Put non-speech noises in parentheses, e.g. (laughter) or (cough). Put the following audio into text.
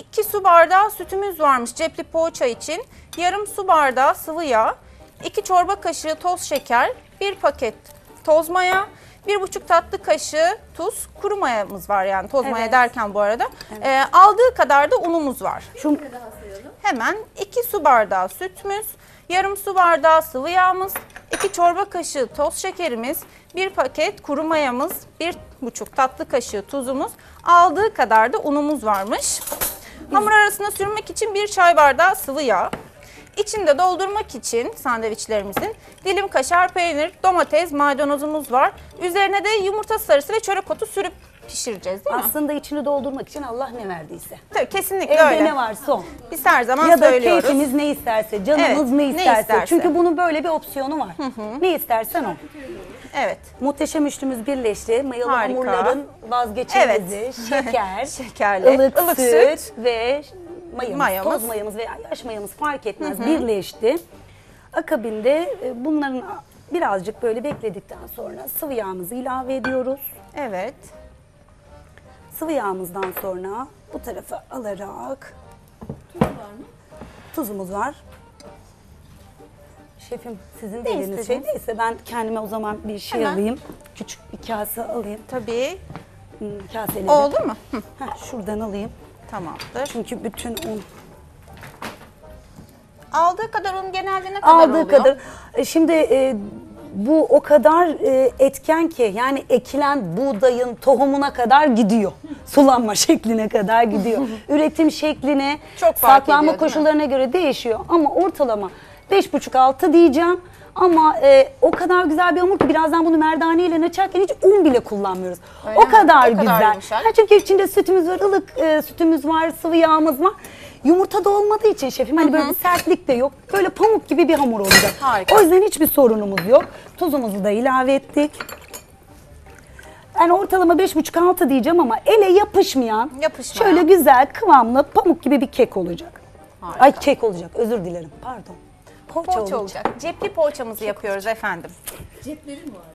2 su bardağı sütümüz varmış cepli poğaça için. Yarım su bardağı sıvı yağ, 2 çorba kaşığı toz şeker, 1 paket toz maya, 1,5 tatlı kaşığı tuz, kuru mayamız var yani toz maya Evet. derken bu arada. Ee, aldığı kadar da unumuz var. Şu Hemen 2 su bardağı sütümüz, yarım su bardağı sıvı yağımız, 2 çorba kaşığı toz şekerimiz, 1 paket kuru mayamız, 1,5 tatlı kaşığı tuzumuz, aldığı kadar da unumuz varmış. Hamur arasına sürmek için 1 çay bardağı sıvı yağ. İçinde doldurmak için sandviçlerimizin dilim kaşar peynir, domates, maydanozumuz var. Üzerine de yumurta sarısı ve çörek otu sürüp pişireceğiz değil mi? aslında içini doldurmak için Allah ne verdiyse. Tabii kesinlikle Evde öyle. ne varsa o. Biz her zaman Ya da söylüyoruz. keyfimiz ne isterse, canımız Evet, ne, ne isterse. isterse. Çünkü bunun böyle bir opsiyonu var. Ne istersen o. Evet. Muhteşem üçlümüz birleşti. Mayalı Harika. hamurların vazgeçilmezi, Evet. (laughs) şeker, Şekerli, ılık, süt. ve mayamız, Mayamız. toz mayamız veya yaş mayamız fark etmez birleşti. Akabinde e, bunların birazcık böyle bekledikten sonra sıvı yağımızı ilave ediyoruz. Evet. Sıvı yağımızdan sonra bu tarafa alarak tuzumuz var. Şefim sizin de eliniz şey istediniz? neyse ben kendime o zaman bir şey Hemen. alayım. Küçük bir kase alayım. Tabii. Hmm, Kaseleri. Oldu mu? Hı, Heh, şuradan alayım. Tamamdır. Çünkü bütün un Aldığı kadar un genelde ne kadar aldığı oluyor? kadar. E, Şimdi e, bu o kadar e, etken ki yani ekilen buğdayın tohumuna kadar gidiyor. (laughs) Sulanma şekline kadar gidiyor. (laughs) Üretim şekline, Çok fark saklanma ediyor, değil mi? koşullarına göre değişiyor. Ama ortalama 5,5-6 diyeceğim. Ama e, o kadar güzel bir hamur ki birazdan bunu merdane ile açarken hiç un bile kullanmıyoruz. Öyle o mi? kadar O kadar güzel. yumuşak. Ha, çünkü içinde sütümüz var, ılık e, sütümüz var, sıvı yağımız var. Yumurta da olmadığı için şefim hani böyle bir sertlik de yok. Böyle pamuk gibi bir hamur olacak. Harika. O yüzden hiçbir sorunumuz yok. Tuzumuzu da ilave ettik. Yani ortalama 5,5-6 diyeceğim ama ele yapışmayan, Yapışmayan. şöyle güzel kıvamlı pamuk gibi bir kek olacak. Harika. Ay kek olacak özür dilerim pardon. Poğaça, Poğaça olacak. olacak. Cepli poğaçamızı yapıyoruz efendim. Ceplerin var.